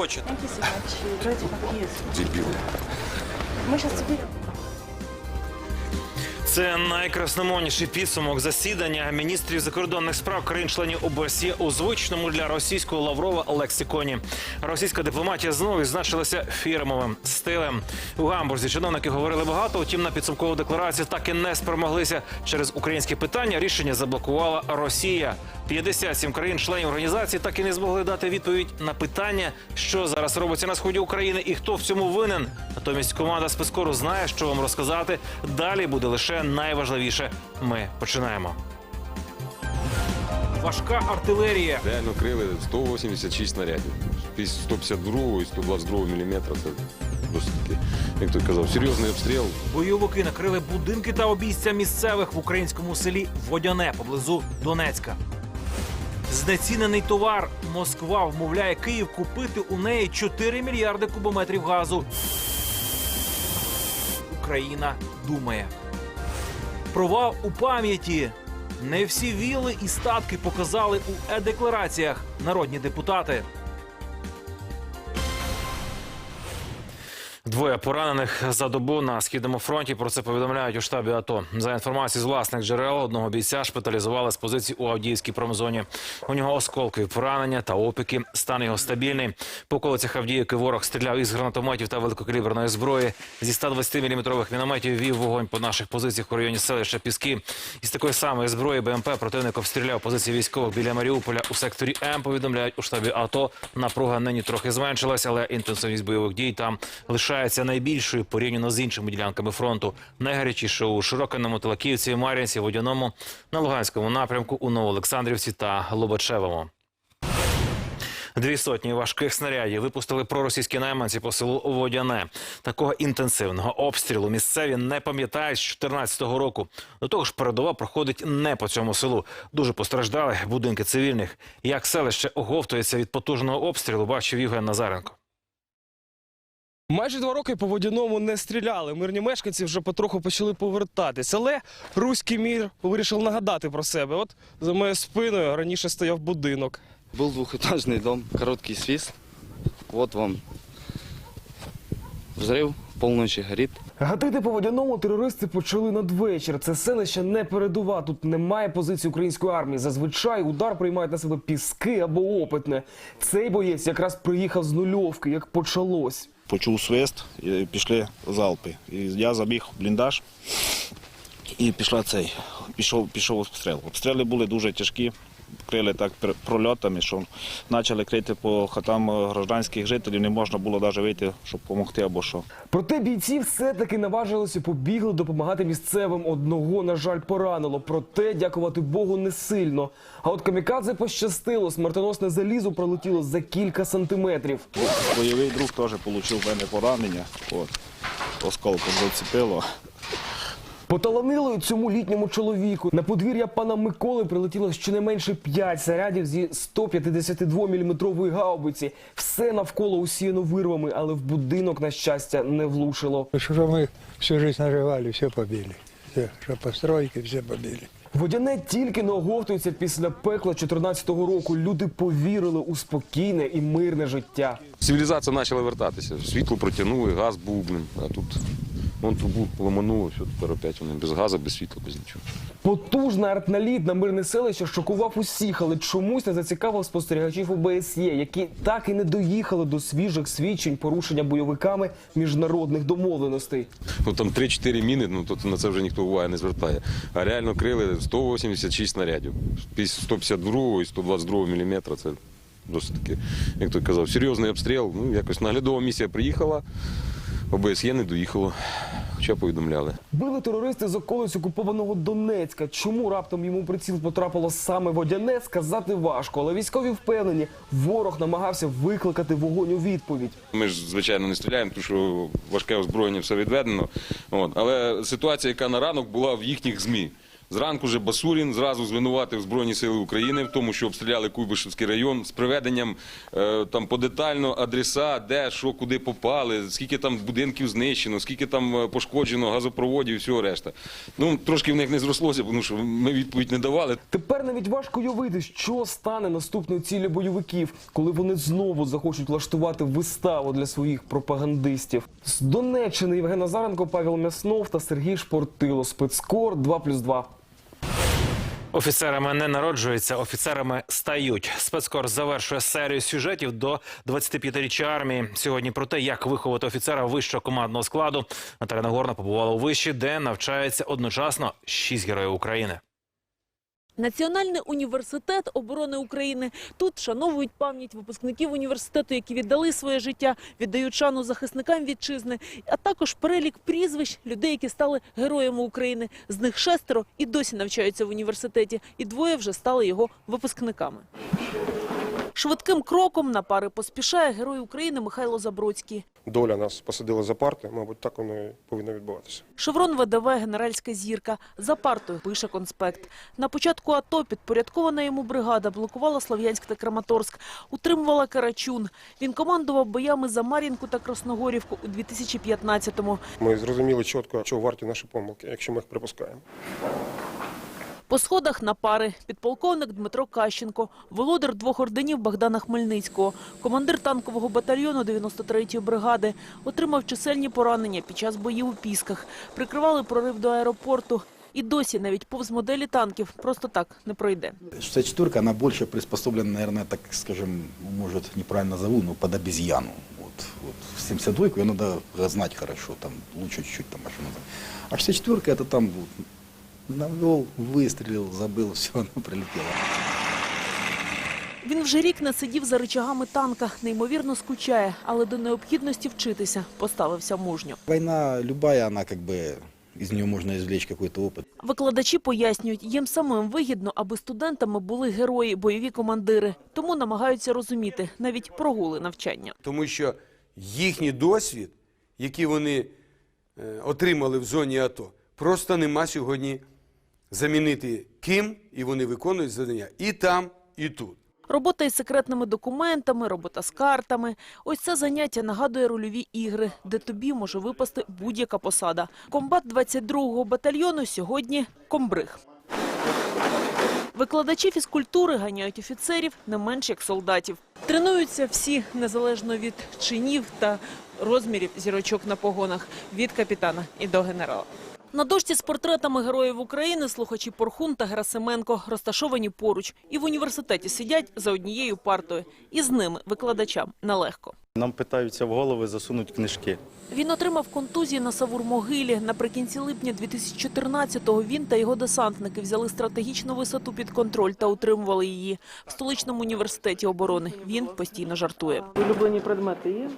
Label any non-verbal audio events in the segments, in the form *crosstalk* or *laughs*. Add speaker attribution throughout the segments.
Speaker 1: хочете?
Speaker 2: Есть.
Speaker 3: Дебилы.
Speaker 2: Мы сейчас.
Speaker 4: Це найкрасномовніший підсумок засідання міністрів закордонних справ країн-членів ОБСЄ у звичному для російського Лаврова лексиконі. Російська дипломатія знову відзначилася фірмовим стилем. У Гамбурзі чиновники говорили багато, утім на підсумкову декларацію так і не спромоглися через українське питання. Рішення заблокувала Росія. 57 країн-членів організації так і не змогли дати відповідь на питання, що зараз робиться на сході України і хто в цьому винен. Натомість команда спецкору знає, що вам розказати. Далі буде лише найважливіше. Ми починаємо. Важка артилерія.
Speaker 3: Реально крили 186 снарядів. Після 152 і 122 мм це досить таки, як той казав, серйозний обстріл.
Speaker 4: Бойовики накрили будинки та обійстя місцевих в українському селі Водяне поблизу Донецька. Знецінений товар. Москва вмовляє Київ купити у неї 4 мільярди кубометрів газу. Україна думає. Провал у пам'яті. Не всі віли і статки показали у е-деклараціях народні депутати. Двоє поранених за добу на східному фронті. Про це повідомляють у штабі АТО. За інформацією з власних джерел, одного бійця шпиталізували з позиції у Авдіївській промзоні. У нього осколкові поранення та опіки. Стан його стабільний. По околицях Авдіївки ворог стріляв із гранатометів та великокаліберної зброї. Зі 120 мм мінометів вів вогонь по наших позиціях у районі селища Піски. Із такої самої зброї БМП противник обстріляв позиції військових біля Маріуполя у секторі М. Повідомляють у штабі АТО. Напруга нині трохи зменшилась, але інтенсивність бойових дій там лишається найбільшою порівняно з іншими ділянками фронту. Найгарячіше у Широкиному, Телаківці, Мар'їнці, Водяному, на Луганському напрямку, у Новоолександрівці та Лобачевому. Дві сотні важких снарядів випустили проросійські найманці по селу Водяне. Такого інтенсивного обстрілу місцеві не пам'ятають з 2014 року. До того ж, передова проходить не по цьому селу. Дуже постраждали будинки цивільних. Як селище оговтується від потужного обстрілу, бачив Євген Назаренко.
Speaker 5: Майже два роки по водяному не стріляли. Мирні мешканці вже потроху почали повертатись. Але руський мір вирішив нагадати про себе. От за моєю спиною раніше стояв будинок.
Speaker 6: Был двухэтажный дом, короткий свист. Вот вам взрыв, полночи горит.
Speaker 5: Гатити по водяному терористи почали надвечір. Це селище не передова. Тут немає позиції української армії. Зазвичай удар приймають на себе піски або опитне. Цей боєць якраз приїхав з нульовки, як почалось.
Speaker 7: почув свист, і пішли залпи. І я забіг в бліндаж і пішла цей. Пішов, пішов обстріл. Обстріли були дуже тяжкі, крили так прольотами, що почали крити по хатам е, гражданських жителів, не можна було навіть вийти, щоб допомогти або що.
Speaker 5: Проте бійці все-таки наважилися, побігли допомагати місцевим. Одного, на жаль, поранило. Проте, дякувати Богу, не сильно. А от камікадзе пощастило. Смертоносне залізо пролетіло за кілька сантиметрів.
Speaker 7: Бойовий друг теж отримав в мене поранення. От. Осколком зацепило.
Speaker 5: Поталанило цьому літньому чоловіку. На подвір'я пана Миколи прилетіло щонайменше 5 снарядів зі 152 мм гаубиці. Все навколо усіяно вирвами, але в будинок, на щастя, не влушило.
Speaker 8: Что мы всю жизнь наживали, все побили. Все, что постройки, все побили.
Speaker 5: Водяне тільки не оговтується після пекла 14-го року. Люди повірили у спокійне і мирне життя.
Speaker 3: Цивілізація почала вертатися. Світло протягнули, газ був, блин. А тут вон трубу ламануло, все, тепер опять вони без газу, без світла, без нічого.
Speaker 5: Потужний артналіт на мирне селище шокував усіх, але чомусь не зацікавив спостерігачів ОБСЄ, які так і не доїхали до свіжих свідчень порушення бойовиками міжнародних домовленостей.
Speaker 3: Ну там 3-4 міни, ну то на це вже ніхто уваги не звертає. А реально крили 186 снарядів. Після 152 і 122 мм це досить таки, як той казав, серйозний обстріл. Ну, якось наглядова місія приїхала, ОБСЄ не доїхало, хоча повідомляли.
Speaker 5: Били терористи з околиць окупованого Донецька. Чому раптом йому приціл потрапило саме водяне, сказати важко. Але військові впевнені, ворог намагався викликати вогонь у відповідь.
Speaker 3: Ми ж, звичайно, не стріляємо, тому що важке озброєння все відведено. От. Але ситуація, яка на ранок була в їхніх ЗМІ. Зранку же Басурін зразу звинуватив Збройні Сили України в тому, що обстріляли Куйбишевський район з приведенням е, там подетально адреса, де, що, куди попали, скільки там будинків знищено, скільки там е, пошкоджено газопроводів і всього решта. Ну, трошки в них не зрослося, тому що ми відповідь не давали.
Speaker 5: Тепер навіть важко уявити, що стане наступною ціллю бойовиків, коли вони знову захочуть влаштувати виставу для своїх пропагандистів. З Донеччини Євген Назаренко, Павел Мяснов та Сергій Шпортило. Спецкор 2+,2.
Speaker 4: Офіцерами не народжуються, офіцерами стають. Спецкор завершує серію сюжетів до 25-річчя армії. Сьогодні про те, як виховати офіцера вищого командного складу. Наталя Нагорна побувала у виші, де навчається одночасно шість героїв України.
Speaker 1: Національний університет оборони України. Тут шановують пам'ять випускників університету, які віддали своє життя, віддають шану захисникам вітчизни, а також перелік прізвищ людей, які стали героями України. З них шестеро і досі навчаються в університеті, і двоє вже стали його випускниками. Швидким кроком на пари поспішає герой України Михайло Забродський.
Speaker 9: Доля нас посадила за парти, мабуть, так воно і повинно відбуватися.
Speaker 1: Шеврон ВДВ генеральська зірка. За партою пише конспект. На початку АТО підпорядкована йому бригада блокувала Слов'янськ та Краматорськ, утримувала Карачун. Він командував боями за Мар'їнку та Красногорівку у 2015-му.
Speaker 9: Ми зрозуміли чітко, що варті наші помилки, якщо ми їх припускаємо.
Speaker 1: По сходах на пари підполковник Дмитро Кащенко, володар двох орденів Богдана Хмельницького, командир танкового батальйону 93-ї бригади, отримав чисельні поранення під час боїв у Пісках, прикривали прорив до аеропорту. І досі навіть повз моделі танків просто так не пройде.
Speaker 10: 64-ка, она больше приспособлена, наверное, так скажем, может, неправильно зову, но под обезьяну. Вот, вот. 72-ку ее надо знать хорошо, там лучше чуть-чуть там машину. А 64-ка это там навел, выстрелил, забыл, *laughs* все, она прилетела.
Speaker 1: Він вже рік не сидів за рычагами танка, неймовірно скучає, але до необхідності вчитися поставився мужньо.
Speaker 10: Война любая, она как бы, из нее можно извлечь какой-то опыт.
Speaker 1: Викладачі пояснюють, їм самим вигідно, аби студентами були герої, бойові командири. Тому намагаються розуміти навіть прогули навчання.
Speaker 11: тому що їхній досвід, який вони е, отримали в зоні АТО, просто нема сьогодні замінити ким, і вони виконують завдання і там, і тут.
Speaker 1: Робота із секретними документами, робота з картами. Ось це заняття нагадує рольові ігри, де тобі може випасти будь-яка посада. Комбат 22-го батальйону сьогодні – комбриг. Викладачі фізкультури ганяють офіцерів не менш як солдатів. Тренуються всі незалежно від чинів та розмірів зірочок на погонах від капітана і до генерала. На дошці з портретами героїв України слухачі Порхун та Герасименко розташовані поруч і в університеті сидять за однією партою. І з ними викладачам нелегко.
Speaker 6: Нам питаються в голови засунуть книжки.
Speaker 1: Він отримав контузії на Савур-могилі. Наприкінці липня 2014-го він та його десантники взяли стратегічну висоту під контроль та утримували її. В столичному університеті оборони він постійно жартує.
Speaker 2: Улюблені предмети є?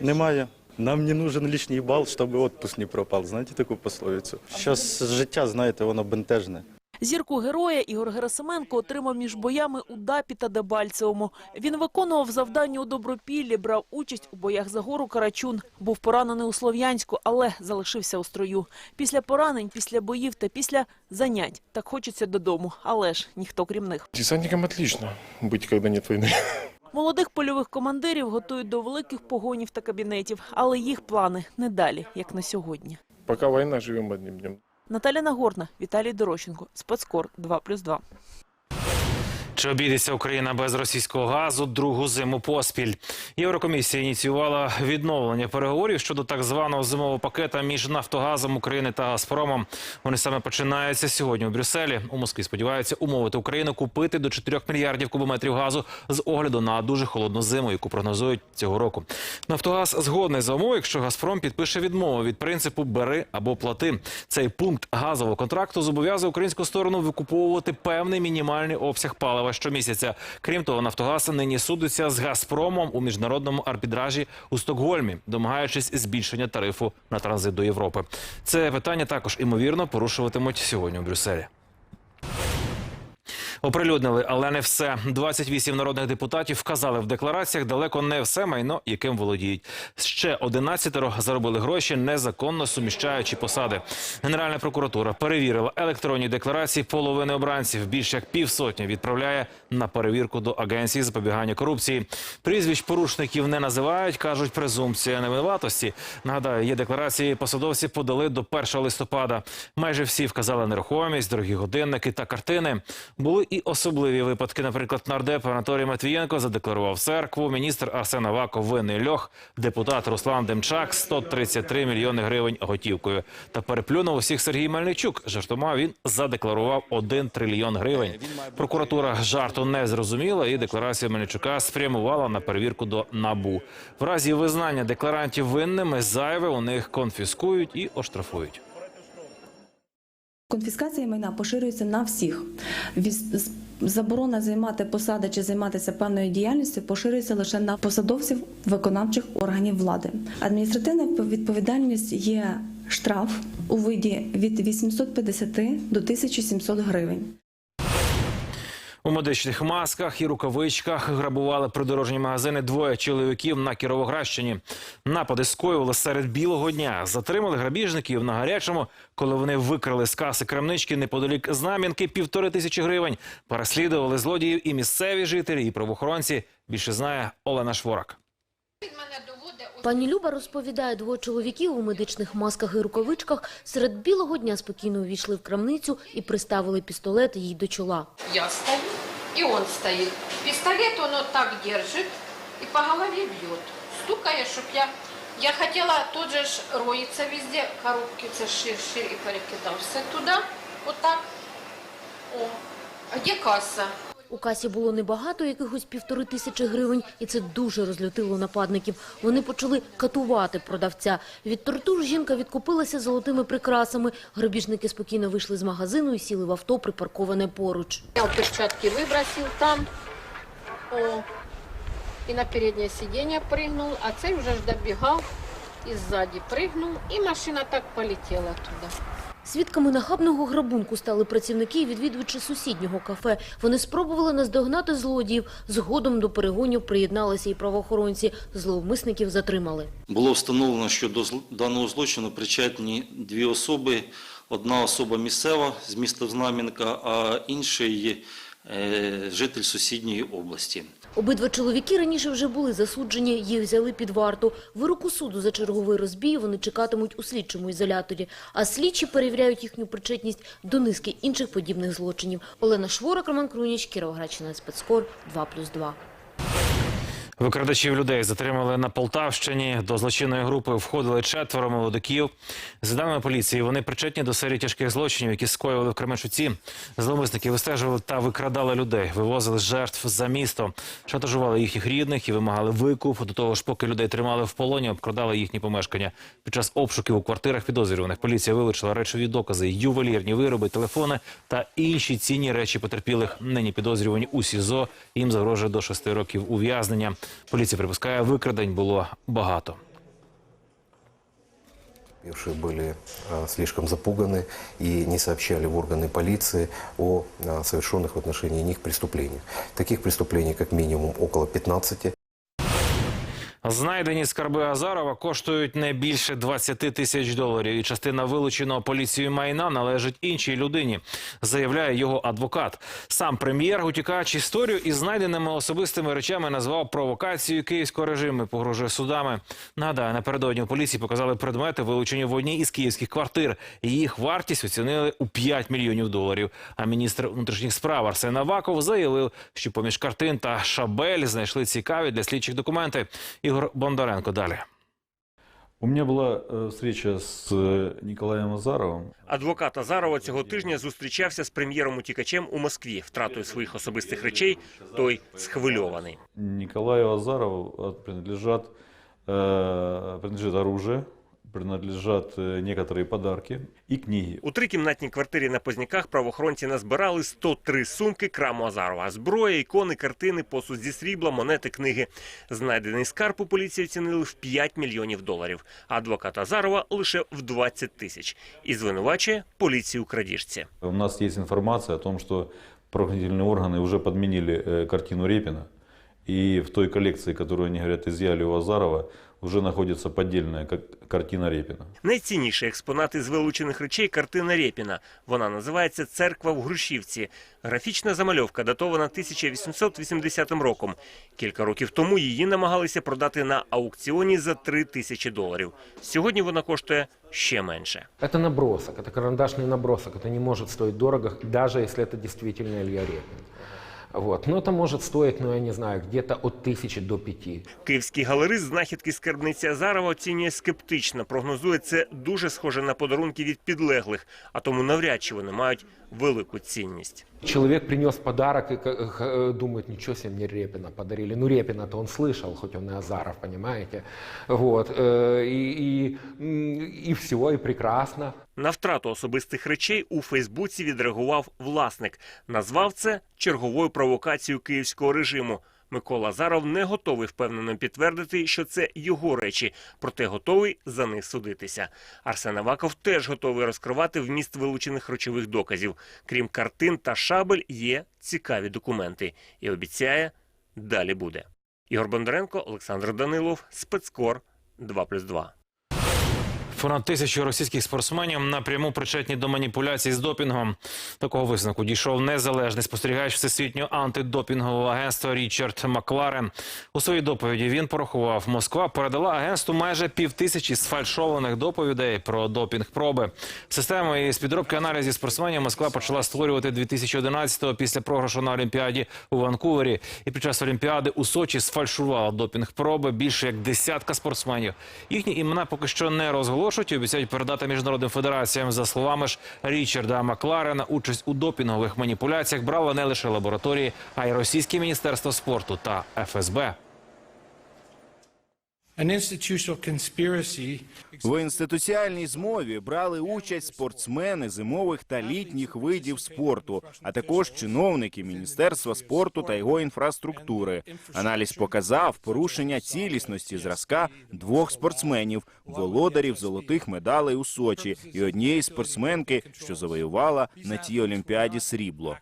Speaker 6: Немає. Нам не нужен лишній бал, щоб відпуск не пропав. Знаєте таку пословицю? Щас життя, знаєте, воно бентежне.
Speaker 1: Зірку героя Ігор Герасименко отримав між боями у Дапі та Дебальцевому. Він виконував завдання у Добропіллі, брав участь у боях за гору Карачун. Був поранений у Слов'янську, але залишився у строю. Після поранень, після боїв та після занять. Так хочеться додому, але ж ніхто крім них.
Speaker 9: Десантникам отлично быть, когда нет войны.
Speaker 1: Молодих польових командирів готують до великих погонів та кабінетів, але їх плани не далі, як на сьогодні.
Speaker 9: Пока війна живемо одним днем.
Speaker 1: Наталя Нагорна, Віталій Дорощенко, Спецкор 2+,2.
Speaker 4: Чи обійдеться Україна без російського газу другу зиму поспіль? Єврокомісія ініціювала відновлення переговорів щодо так званого зимового пакета між Нафтогазом України та Газпромом. Вони саме починаються сьогодні у Брюсселі. У Москві сподіваються умовити Україну купити до 4 мільярдів кубометрів газу з огляду на дуже холодну зиму, яку прогнозують цього року. Нафтогаз згодний за умови, якщо Газпром підпише відмову від принципу бери або плати. Цей пункт газового контракту зобов'язує українську сторону викуповувати певний мінімальний обсяг палива щомісяця. Крім того, Нафтогаз нині судиться з Газпромом у міжнародному арбітражі у Стокгольмі, домагаючись збільшення тарифу на транзит до Європи. Це питання також імовірно порушуватимуть сьогодні у Брюсселі. Оприлюднили, але не все. 28 народних депутатів вказали в деклараціях далеко не все майно, яким володіють. Ще 11 заробили гроші, незаконно суміщаючи посади. Генеральна прокуратура перевірила електронні декларації половини обранців. Більш як півсотні відправляє на перевірку до агенції запобігання корупції. Прізвищ порушників не називають, кажуть, презумпція невинуватості. Нагадаю, є декларації посадовці подали до 1 листопада. Майже всі вказали нерухомість, дорогі годинники та картини. Були і особливі випадки. Наприклад, нардеп Анатолій Матвієнко задекларував церкву. Міністр Арсен Аваков винний льох. Депутат Руслан Демчак 133 мільйони гривень готівкою. Та переплюнув усіх Сергій Мельничук. Жартома він задекларував 1 трильйон гривень. Прокуратура жарту не зрозуміла і декларацію Мельничука спрямувала на перевірку до НАБУ. В разі визнання декларантів винними зайве у них конфіскують і оштрафують.
Speaker 12: Конфіскація майна поширюється на всіх. Заборона займати посади чи займатися певною діяльністю поширюється лише на посадовців виконавчих органів влади. Адміністративна відповідальність є штраф у виді від 850 до 1700 гривень.
Speaker 4: У медичних масках і рукавичках грабували придорожні магазини двоє чоловіків на Кіровоградщині. Напади скоювали серед білого дня. Затримали грабіжників на гарячому, коли вони викрали з каси крамнички неподалік знам'янки півтори тисячі гривень. Переслідували злодіїв і місцеві жителі, і правоохоронці. Більше знає Олена Шворак.
Speaker 13: Пані Люба розповідає, двоє чоловіків у медичних масках і рукавичках серед білого дня спокійно увійшли в крамницю і приставили пістолет їй до чола.
Speaker 14: Я стою, и он стоит. Пистолет он вот так держит и по голове бьет. Стукая, чтоб я... Я хотела тут же ж роиться везде, коробки це ширше и перекидався туда, вот так. О, а где касса?
Speaker 13: У касі було небагато, якихось півтори тисячі гривень, і це дуже розлютило нападників. Вони почали катувати продавця. Від тортур жінка відкупилася золотими прикрасами. Грабіжники спокійно вийшли з магазину і сіли в авто, припарковане поруч.
Speaker 14: Я перчатки выбросил там. О, и на переднее сиденье прыгнул, а цей уже ж добегал и сзади прыгнул, и машина так полетела туда.
Speaker 13: Свідками нахабного грабунку стали працівники і відвідувачі сусіднього кафе. Вони спробували наздогнати злодіїв. Згодом до перегонів приєдналися і правоохоронці. Зловмисників затримали.
Speaker 15: Було встановлено, що до даного злочину причетні дві особи. Одна особа місцева з міста Знам'янка, а інший житель сусідньої області.
Speaker 13: Обидва чоловіки раніше вже були засуджені, їх взяли під варту. Вироку суду за черговий розбій вони чекатимуть у слідчому ізоляторі, а слідчі перевіряють їхню причетність до низки інших подібних злочинів. Олена Шворак, Роман Круніч, Кіровоградщина, спецкор 2+,2.
Speaker 4: Викрадачів людей затримали на Полтавщині. До злочинної групи входили четверо молодиків. За даними поліції, вони причетні до серії тяжких злочинів, які скоювали в Кременчуці. Зловмисники вистежували та викрадали людей, вивозили жертв за місто, шантажували їхніх рідних і вимагали викуп. До того ж, поки людей тримали в полоні, обкрадали їхні помешкання. Під час обшуків у квартирах підозрюваних поліція вилучила речові докази, ювелірні вироби, телефони та інші цінні речі потерпілих. Нині підозрювані у СІЗО. Їм загрожує до шести років ув'язнення. Поліція припускає, викрадень було багато.
Speaker 16: Потерпевшие были а, слишком запуганы и не сообщали в органы полиции о а, совершенных в отношении них преступлениях. Таких преступлений как минимум около 15.
Speaker 4: Знайдені скарби Азарова коштують не більше 20 тисяч доларів, і частина вилученого поліцією майна належить іншій людині, заявляє його адвокат. Сам прем'єр, утікаючи історію із знайденими особистими речами, назвав провокацією київського режиму, погрожує судами. Нагадаю, напередодні у поліції показали предмети, вилучені в одній із київських квартир. Їх вартість оцінили у 5 мільйонів доларів. А міністр внутрішніх справ Арсен Аваков заявив, що поміж картин та шабель знайшли цікаві для слідчих документи. Ігор Бондаренко далі.
Speaker 17: У меня была э, встреча с э, Николаем Азаровым.
Speaker 18: Адвокат Азарова цього тижня зустрічався з прем'єром-утікачем у Москві. Втратою своїх особистих речей той схвильований.
Speaker 17: Николаю Азарову э, принадлежат, э, принадлежит оружие, принадлежат э, некоторые подарки и книги.
Speaker 18: У трикімнатній квартирі на Позняках правоохоронці назбирали 103 сумки краму Азарова. Зброя, ікони, картини, посуд зі срібла, монети, книги. Знайдений скарб у поліції оцінили в 5 мільйонів доларів. А адвокат Азарова лише в 20 тисяч. І звинувачує поліцію у крадіжці.
Speaker 17: У нас есть информация о том, что правоохранительные органы уже подменили э, картину Репина. И в той коллекции, которую они говорят изъяли у Азарова, уже находится поддельная как- картина Репина.
Speaker 18: Найцінніший експонат із вилучених речей – картина Рєпіна. Вона називається «Церква в Грушівці». Графічна замальовка датована 1880 роком. Кілька років тому її намагалися продати на аукціоні за 3 тисячі доларів. Сьогодні вона коштує ще менше.
Speaker 5: Это набросок, это карандашный набросок. Это не может стоить дорого, даже если это действительно Илья Репин. Вот. Но это может стоить, ну я не знаю, где-то от тысячи до пяти.
Speaker 18: Київський галерист знахідки скарбниці Азарова оцінює скептично. Прогнозує це дуже схоже на подарунки від підлеглих, а тому навряд чи вони мають велику цінність.
Speaker 5: Чоловік принес подарок і ка- нічого думает, ничего себе, мені Репіна подарили. Ну, Репіна то он слышал, хоч он и Азаров, розумієте? Вот. І, і, і все, і прекрасно.
Speaker 18: На втрату особистих речей у Фейсбуці відреагував власник. Назвав це черговою провокацією київського режиму. Микола Заров не готовий впевнено підтвердити, що це його речі, проте готовий за них судитися. Арсен Аваков теж готовий розкривати вміст вилучених речових доказів. Крім картин та шабель, є цікаві документи. І обіцяє, далі буде. Ігор Бондаренко, Олександр Данилов, Спецкор 2+,2.
Speaker 4: Понад тисячу російських спортсменів напряму причетні до маніпуляцій з допінгом. Такого висновку дійшов незалежний спостерігач всесвітнього антидопінгового агентства Річард Макларен. У своїй доповіді він порахував, Москва передала агентству майже півтисячі сфальшованих доповідей про допінг-проби. Систему із підробки аналізів спортсменів Москва почала створювати 2011-го після програшу на Олімпіаді у Ванкувері. І під час Олімпіади у Сочі сфальшувала допінг-проби більше як десятка спортсменів. Їхні імена поки що не розголошують і обіцяють передати міжнародним федераціям. За словами ж Річарда Макларена, участь у допінгових маніпуляціях брала не лише лабораторії, а й російське міністерство спорту та ФСБ.
Speaker 19: В інституціальній змові брали участь спортсмени зимових та літніх видів спорту, а також чиновники Міністерства спорту та його інфраструктури. Аналіз показав порушення цілісності зразка двох спортсменів, володарів золотих медалей у Сочі і однієї спортсменки, що завоювала на тій олімпіаді срібло.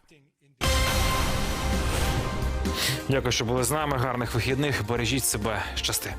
Speaker 4: Дякую, що були з нами. Гарних вихідних. Бережіть себе. Щасти.